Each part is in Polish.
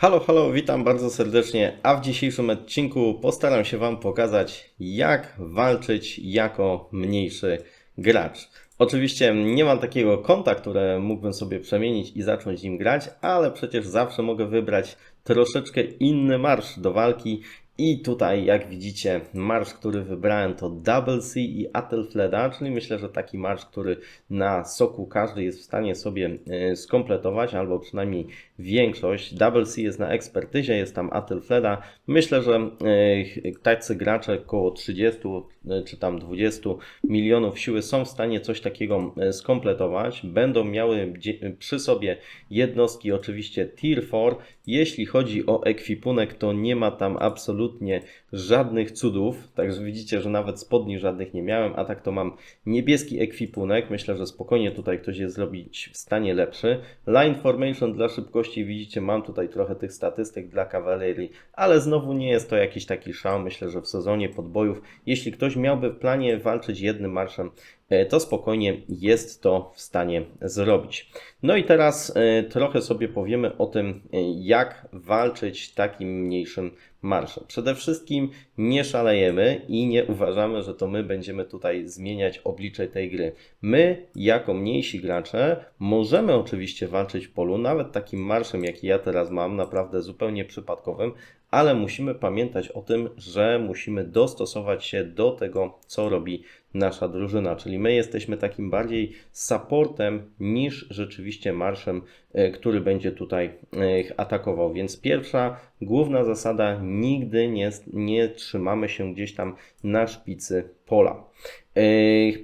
Halo, halo, witam bardzo serdecznie, a w dzisiejszym odcinku postaram się Wam pokazać, jak walczyć jako mniejszy gracz. Oczywiście nie mam takiego konta, które mógłbym sobie przemienić i zacząć nim grać, ale przecież zawsze mogę wybrać troszeczkę inny marsz do walki. I tutaj, jak widzicie, marsz, który wybrałem to Double C i Atelfleda, czyli myślę, że taki marsz, który na soku każdy jest w stanie sobie e, skompletować, albo przynajmniej większość. Double C jest na ekspertyzie, jest tam Atelfleda. Myślę, że e, tacy gracze około 30 e, czy tam 20 milionów siły są w stanie coś takiego skompletować. Będą miały przy sobie jednostki oczywiście Tier 4. Jeśli chodzi o ekwipunek, to nie ma tam absolutnie żadnych cudów. Także widzicie, że nawet spodni żadnych nie miałem, a tak to mam niebieski ekwipunek. Myślę, że spokojnie tutaj ktoś jest zrobić w stanie lepszy. Line formation dla szybkości, widzicie, mam tutaj trochę tych statystyk dla kawalerii, ale znowu nie jest to jakiś taki szał. Myślę, że w sezonie podbojów, jeśli ktoś miałby w planie walczyć jednym marszem, to spokojnie jest to w stanie zrobić. No i teraz e, trochę sobie powiemy o tym, e, jak walczyć takim mniejszym marszem. Przede wszystkim nie szalejemy i nie uważamy, że to my będziemy tutaj zmieniać oblicze tej gry. My, jako mniejsi gracze, możemy oczywiście walczyć w polu, nawet takim marszem, jaki ja teraz mam, naprawdę zupełnie przypadkowym, ale musimy pamiętać o tym, że musimy dostosować się do tego, co robi nasza drużyna. Czyli my jesteśmy takim bardziej supportem niż rzeczywiście marszem, e, który będzie tutaj e, atakował. Więc pierwsza, główna zasada: nigdy nie, nie trzymamy się gdzieś tam na szpicy pola. E,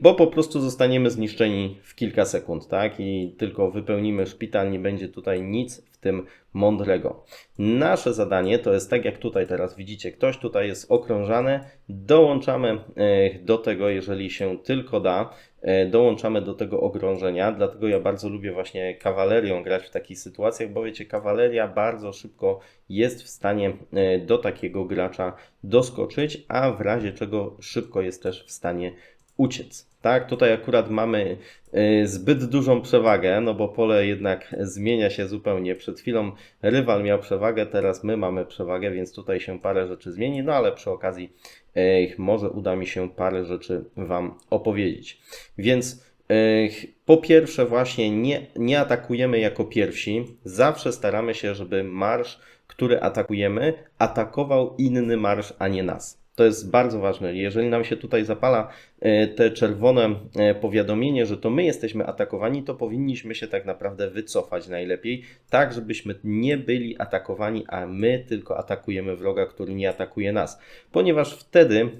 Bo po prostu zostaniemy zniszczeni w kilka sekund, tak? I tylko wypełnimy szpital, nie będzie tutaj nic tym mądrego. Nasze zadanie to jest tak jak tutaj teraz widzicie, ktoś tutaj jest okrążany, dołączamy e, do tego, jeżeli się tylko da, e, dołączamy do tego okrążenia, dlatego ja bardzo lubię właśnie kawalerią grać w takich sytuacjach, bo wiecie, kawaleria bardzo szybko jest w stanie e, do takiego gracza doskoczyć, a w razie czego szybko jest też w stanie uciec. Tak, tutaj akurat mamy y, zbyt dużą przewagę, no bo pole jednak zmienia się zupełnie. Przed chwilą rywal miał przewagę, teraz my mamy przewagę, więc tutaj się parę rzeczy zmieni, no ale przy okazji y, może uda mi się parę rzeczy Wam opowiedzieć. Więc y, po pierwsze właśnie nie, nie atakujemy jako pierwsi, zawsze staramy się, żeby marsz, który atakujemy, atakował inny marsz, a nie nas. To jest bardzo ważne. Jeżeli nam się tutaj zapala e, te czerwone e, powiadomienie, że to my jesteśmy atakowani, to powinniśmy się tak naprawdę wycofać najlepiej, tak żebyśmy nie byli atakowani, a my tylko atakujemy wroga, który nie atakuje nas. Ponieważ wtedy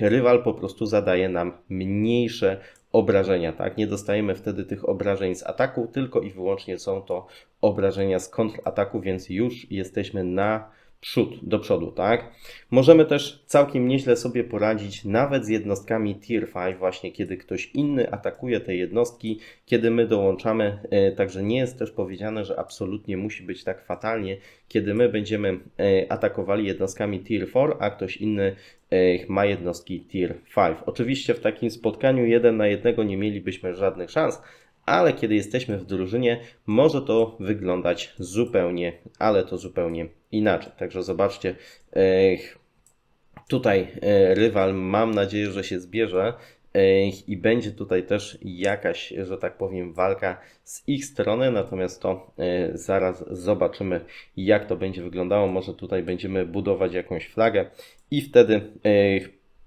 e, rywal po prostu zadaje nam mniejsze obrażenia, tak? Nie dostajemy wtedy tych obrażeń z ataku, tylko i wyłącznie są to obrażenia z kontrataku, więc już jesteśmy na przód, do przodu, tak? Możemy też całkiem nieźle sobie poradzić nawet z jednostkami Tier 5, właśnie kiedy ktoś inny atakuje te jednostki, kiedy my dołączamy, e, także nie jest też powiedziane, że absolutnie musi być tak fatalnie, kiedy my będziemy e, atakowali jednostkami Tier 4, a ktoś inny e, ma jednostki Tier 5. Oczywiście w takim spotkaniu jeden na jednego nie mielibyśmy żadnych szans, ale kiedy jesteśmy w drużynie, może to wyglądać zupełnie, ale to zupełnie inaczej. Także zobaczcie, tutaj e, rywal, mam nadzieję, że się zbierze i będzie tutaj też jakaś, że tak powiem, walka z ich strony, natomiast to e, zaraz zobaczymy, jak to będzie wyglądało. Może tutaj będziemy budować jakąś flagę i wtedy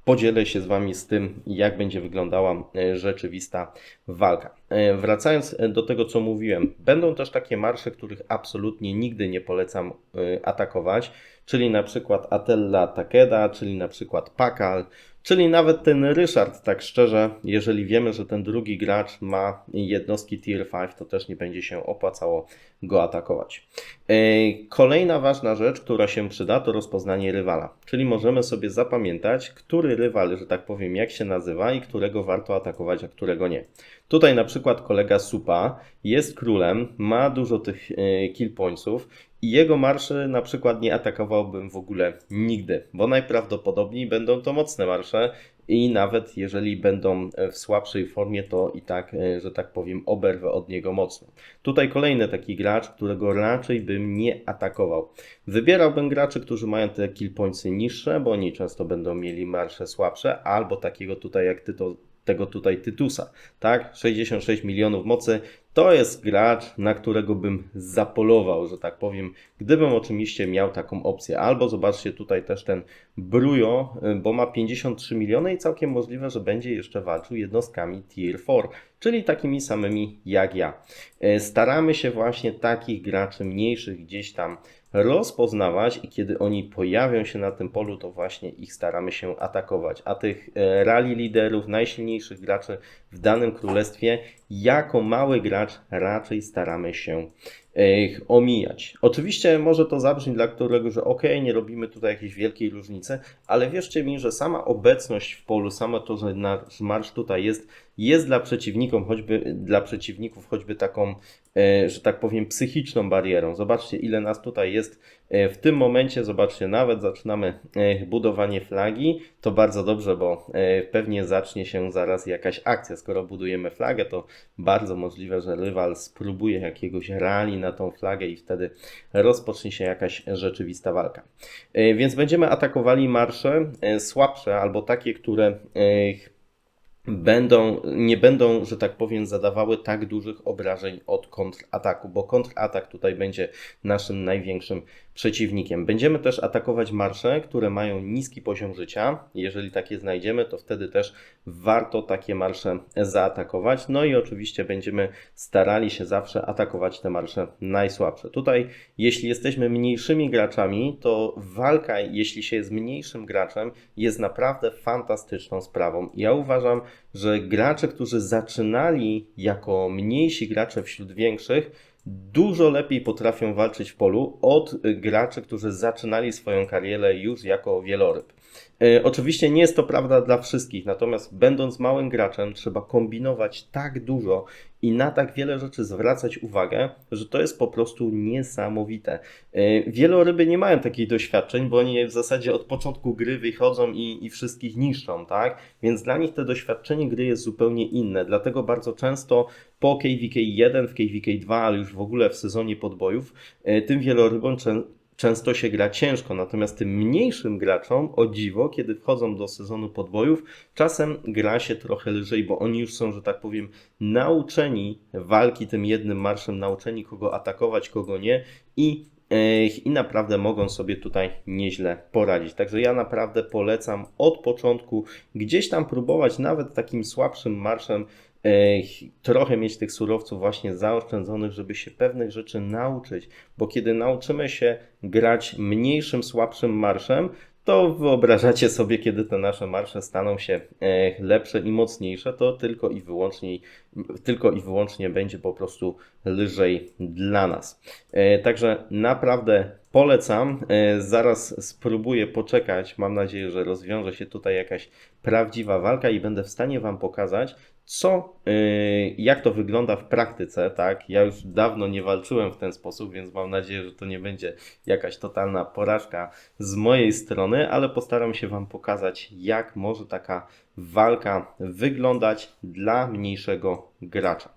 podzielę się z Wami z tym, jak będzie wyglądała e, rzeczywista walka. E, Wracając do tego, co mówiłem, będą też takie marsze, których absolutnie nigdy nie polecam e, atakować, czyli na przykład Atella Takeda, czyli na przykład Pakal, czyli nawet ten Ryszard, tak szczerze, jeżeli wiemy, że ten drugi gracz ma jednostki Tier 5, to też nie będzie się opłacało go atakować. E, Kolejna ważna rzecz, która się przyda, to rozpoznanie rywala. Czyli możemy sobie zapamiętać, który rywal, że tak powiem, jak się nazywa i którego warto atakować, a którego nie. Tutaj na przykład kolega Supa jest królem, ma dużo tych e, kill pointsów i jego marszy na przykład nie atakowałbym w ogóle nigdy, bo najprawdopodobniej będą to mocne marsze i nawet jeżeli będą w słabszej formie, to i tak, e, że tak powiem, oberwę od niego mocno. Tutaj kolejny taki gracz, którego raczej bym nie atakował. Wybierałbym graczy, którzy mają te kill niższe, bo oni często będą mieli marsze słabsze, albo takiego tutaj jak ty to tego tutaj Tytusa, tak? 66 milionów mocy to jest gracz, na którego bym zapolował, że tak powiem, gdybym oczywiście miał taką opcję. Albo zobaczcie tutaj też ten Brujo, bo ma 53 miliony i całkiem możliwe, że będzie jeszcze walczył jednostkami Tier 4, czyli takimi samymi jak ja. E, staramy się właśnie takich graczy mniejszych gdzieś tam rozpoznawać i kiedy oni pojawią się na tym polu, to właśnie ich staramy się atakować. A tych e, rally liderów, najsilniejszych graczy w danym królestwie, jako mały gracz raczej staramy się ich omijać. Oczywiście może to zabrzmi dla którego, że ok, nie robimy tutaj jakiejś wielkiej różnicy, ale wierzcie mi, że sama obecność w polu, samo to, że nasz marsz tutaj jest, jest dla przeciwników, choćby dla przeciwników choćby taką, e, że tak powiem, psychiczną barierą. Zobaczcie, ile nas tutaj jest e, w tym momencie. Zobaczcie, nawet zaczynamy e, budowanie flagi. To bardzo dobrze, bo pewnie zacznie się zaraz jakaś akcja. Skoro budujemy flagę, to bardzo możliwe, że rywal spróbuje jakiegoś rally na tą flagę i wtedy rozpocznie się jakaś rzeczywista walka. Więc będziemy atakowali marsze słabsze albo takie, które będą, nie będą, że tak powiem, zadawały tak dużych obrażeń od kontrataku, bo kontratak tutaj będzie naszym największym przeciwnikiem. Będziemy też atakować marsze, które mają niski poziom życia. Jeżeli takie znajdziemy, to wtedy też warto takie marsze zaatakować. No i oczywiście będziemy starali się zawsze atakować te marsze najsłabsze. Tutaj, jeśli jesteśmy mniejszymi graczami, to walka, jeśli się jest mniejszym graczem, jest naprawdę fantastyczną sprawą. Ja uważam, że gracze, którzy zaczynali jako mniejsi gracze wśród większych, dużo lepiej potrafią walczyć w polu od graczy, którzy zaczynali swoją karierę już jako wieloryb. E, oczywiście nie jest to prawda dla wszystkich, natomiast będąc małym graczem, trzeba kombinować tak dużo i na tak wiele rzeczy zwracać uwagę, że to jest po prostu niesamowite. E, wieloryby nie mają takich doświadczeń, bo oni w zasadzie od początku gry wychodzą i, i wszystkich niszczą, tak? Więc dla nich to doświadczenie gry jest zupełnie inne. Dlatego bardzo często po KVK 1, w KVK 2, ale już w ogóle w sezonie podbojów, e, tym wielorybom często się gra ciężko, natomiast tym mniejszym graczom, o dziwo, kiedy wchodzą do sezonu podbojów, czasem gra się trochę lżej, bo oni już są, że tak powiem, nauczeni walki tym jednym marszem, nauczeni kogo atakować, kogo nie i i naprawdę mogą sobie tutaj nieźle poradzić. Także ja naprawdę polecam od początku gdzieś tam próbować nawet takim słabszym marszem trochę mieć tych surowców właśnie zaoszczędzonych, żeby się pewnych rzeczy nauczyć, bo kiedy nauczymy się grać mniejszym, słabszym marszem, to wyobrażacie sobie, kiedy te nasze marsze staną się lepsze i mocniejsze, to tylko i wyłącznie, tylko i wyłącznie będzie po prostu lżej dla nas. E, także naprawdę polecam. E, zaraz spróbuję poczekać. Mam nadzieję, że rozwiąże się tutaj jakaś prawdziwa walka i będę w stanie Wam pokazać, co, yy, jak to wygląda w praktyce, tak? Ja już dawno nie walczyłem w ten sposób, więc mam nadzieję, że to nie będzie jakaś totalna porażka z mojej strony, ale postaram się Wam pokazać, jak może taka walka wyglądać dla mniejszego gracza.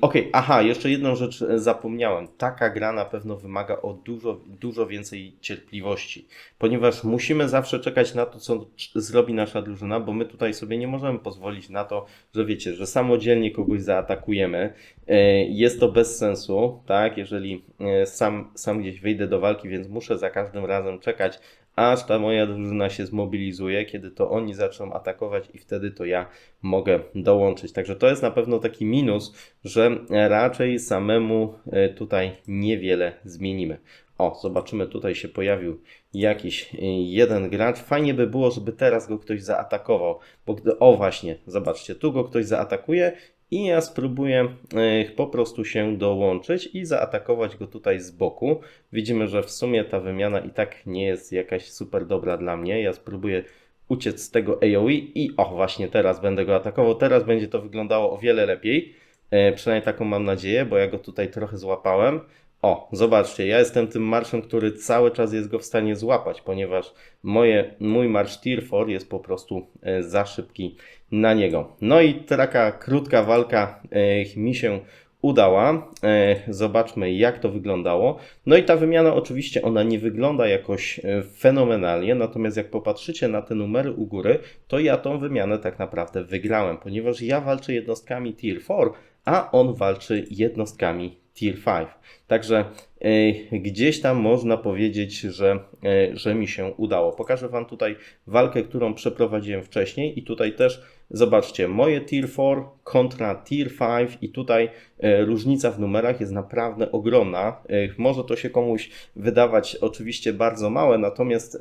Ok, aha, jeszcze jedną rzecz zapomniałem. Taka gra na pewno wymaga o dużo, dużo więcej cierpliwości, ponieważ musimy zawsze czekać na to, co zrobi nasza drużyna, bo my tutaj sobie nie możemy pozwolić na to, że wiecie, że samodzielnie kogoś zaatakujemy. E, jest to bez sensu, tak? Jeżeli e, sam, sam gdzieś wyjdę do walki, więc muszę za każdym razem czekać, aż ta moja drużyna się zmobilizuje, kiedy to oni zaczną atakować i wtedy to ja mogę dołączyć. Także to jest na pewno taki minus, że raczej samemu e, tutaj niewiele zmienimy. O, zobaczymy, tutaj się pojawił jakiś e, jeden gracz. Fajnie by było, żeby teraz go ktoś zaatakował, bo gdy, o właśnie, zobaczcie, tu go ktoś zaatakuje i ja spróbuję e, po prostu się dołączyć i zaatakować go tutaj z boku. Widzimy, że w sumie ta wymiana i tak nie jest jakaś super dobra dla mnie. Ja spróbuję uciec z tego AoE i o właśnie teraz będę go atakował. Teraz będzie to wyglądało o wiele lepiej. E, przynajmniej taką mam nadzieję, bo ja go tutaj trochę złapałem. O, zobaczcie, ja jestem tym marszem, który cały czas jest go w stanie złapać, ponieważ moje, mój marsz Tier 4 jest po prostu e, za szybki na niego. No i taka krótka walka e, mi się udała. E, Zobaczmy, jak to wyglądało. No i ta wymiana, oczywiście, ona nie wygląda jakoś fenomenalnie, natomiast jak popatrzycie na te numery u góry, to ja tą wymianę tak naprawdę wygrałem, ponieważ ja walczę jednostkami Tier 4, a on walczy jednostkami Tier 5. Także e, gdzieś tam można powiedzieć, że, e, że mi się udało. Pokażę Wam tutaj walkę, którą przeprowadziłem wcześniej i tutaj też zobaczcie, moje Tier 4 kontra Tier 5 i tutaj e, różnica w numerach jest naprawdę ogromna. Może to się komuś wydawać oczywiście bardzo małe, natomiast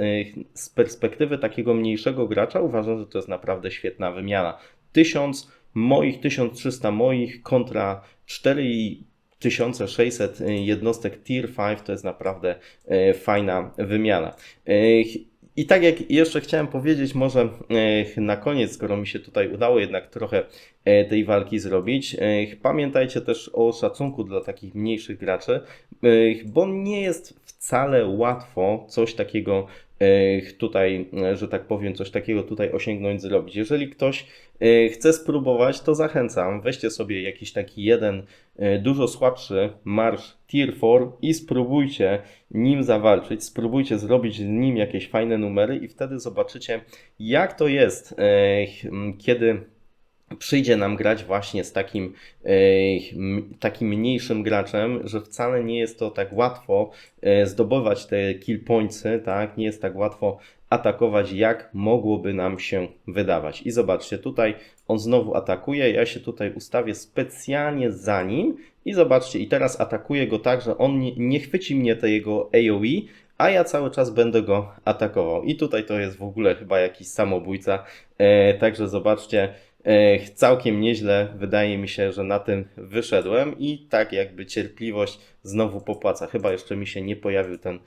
z perspektywy takiego mniejszego gracza uważam, że to jest naprawdę świetna wymiana. 1000 moich, 1300 moich kontra 4600 jednostek Tier 5 to jest naprawdę e, fajna wymiana. E, I tak jak jeszcze chciałem powiedzieć, może e, na koniec, skoro mi się tutaj udało jednak trochę e, tej walki zrobić, e, pamiętajcie też o szacunku dla takich mniejszych graczy, e, bo nie jest wcale łatwo coś takiego e, tutaj, e, że tak powiem, coś takiego tutaj osiągnąć, zrobić. Jeżeli ktoś e, chce spróbować, to zachęcam, weźcie sobie jakiś taki jeden dużo słabszy marsz Tier 4 i spróbujcie nim zawalczyć, spróbujcie zrobić z nim jakieś fajne numery i wtedy zobaczycie, jak to jest, kiedy przyjdzie nam grać właśnie z takim, e, takim mniejszym graczem, że wcale nie jest to tak łatwo e, zdobywać te kill pointsy, tak? Nie jest tak łatwo atakować, jak mogłoby nam się wydawać. I zobaczcie, tutaj on znowu atakuje, ja się tutaj ustawię specjalnie za nim i zobaczcie, i teraz atakuję go tak, że on nie, chwyci mnie te jego AoE, a ja cały czas będę go atakował. I tutaj to jest w ogóle chyba jakiś samobójca, e, także zobaczcie, Całkiem nieźle, wydaje mi się, że na tym wyszedłem i tak jakby cierpliwość znowu popłaca. Chyba jeszcze mi się nie pojawił ten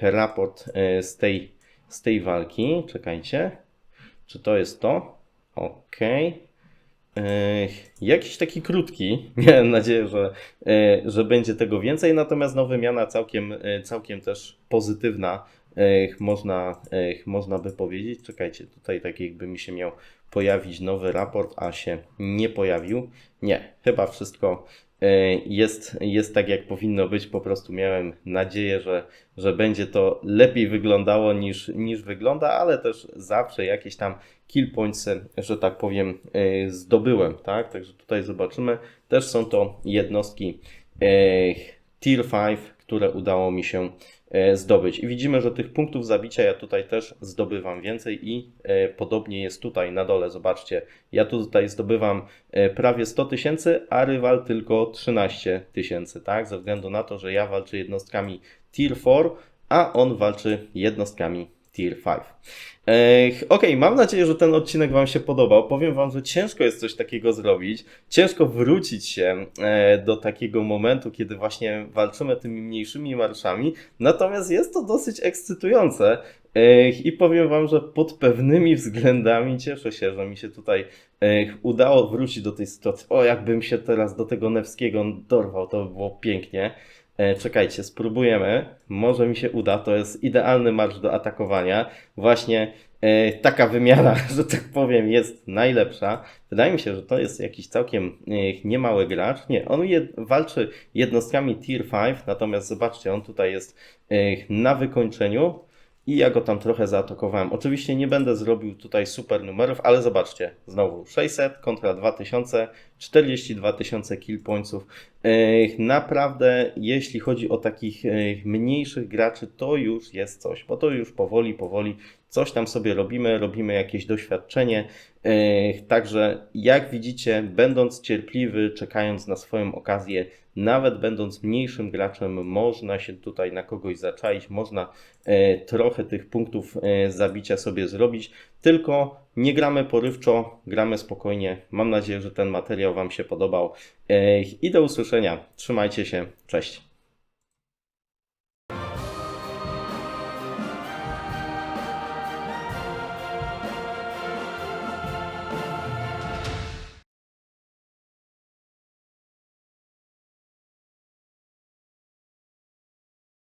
raport z tej, z tej walki. Czekajcie, czy to jest to? E, Jakiś taki krótki. Miałem nadzieję, że, że będzie tego więcej, natomiast no, wymiana całkiem, całkiem też pozytywna, można, można by powiedzieć. Czekajcie, tutaj tak jakby mi się miał pojawić nowy raport, a się nie pojawił. Nie, chyba wszystko e, jest, jest tak, jak powinno być. Po prostu miałem nadzieję, że, że będzie to lepiej wyglądało niż, niż wygląda, ale też zawsze jakieś tam kill pointsy, że tak powiem, e, zdobyłem. Tak? Także tutaj zobaczymy. Też są to jednostki e, Tier 5, które udało mi się zdobyć. I widzimy, że tych punktów zabicia ja tutaj też zdobywam więcej i e, podobnie jest tutaj na dole. Zobaczcie, ja tutaj zdobywam e, prawie 100 tysięcy, a rywal tylko 13 tysięcy, tak? Ze względu na to, że ja walczę jednostkami Tier 4, a on walczy jednostkami Tier 5. Ech, Okej, mam nadzieję, że ten odcinek Wam się podobał. Powiem Wam, że ciężko jest coś takiego zrobić. Ciężko wrócić się e, do takiego momentu, kiedy właśnie walczymy tymi mniejszymi marszami. Natomiast jest to dosyć ekscytujące. I powiem Wam, że pod pewnymi względami cieszę się, że mi się tutaj udało wrócić do tej sytuacji. O, jakbym się teraz do tego Nevskiego dorwał, to by było pięknie. E, Czekajcie, spróbujemy. Może mi się uda. To jest idealny marsz do atakowania. Właśnie e, taka wymiana, że tak powiem, jest najlepsza. Wydaje mi się, że to jest jakiś całkiem e, niemały gracz. Nie, on jed, walczy jednostkami Tier 5, natomiast zobaczcie, on tutaj jest e, na wykończeniu. I ja go tam trochę zaatakowałem. Oczywiście nie będę zrobił tutaj super numerów, ale zobaczcie, znowu 600 kontra 2000, 42 tysiące kill pointsów. Naprawdę, jeśli chodzi o takich mniejszych graczy, to już jest coś, bo to już powoli, powoli coś tam sobie robimy, robimy jakieś doświadczenie. Także jak widzicie, będąc cierpliwy, czekając na swoją okazję, nawet będąc mniejszym graczem, można się tutaj na kogoś zaczaić, można e, trochę tych punktów e, zabicia sobie zrobić, tylko nie gramy porywczo, gramy spokojnie. Mam nadzieję, że ten materiał Wam się podobał e, i do usłyszenia. Trzymajcie się, cześć.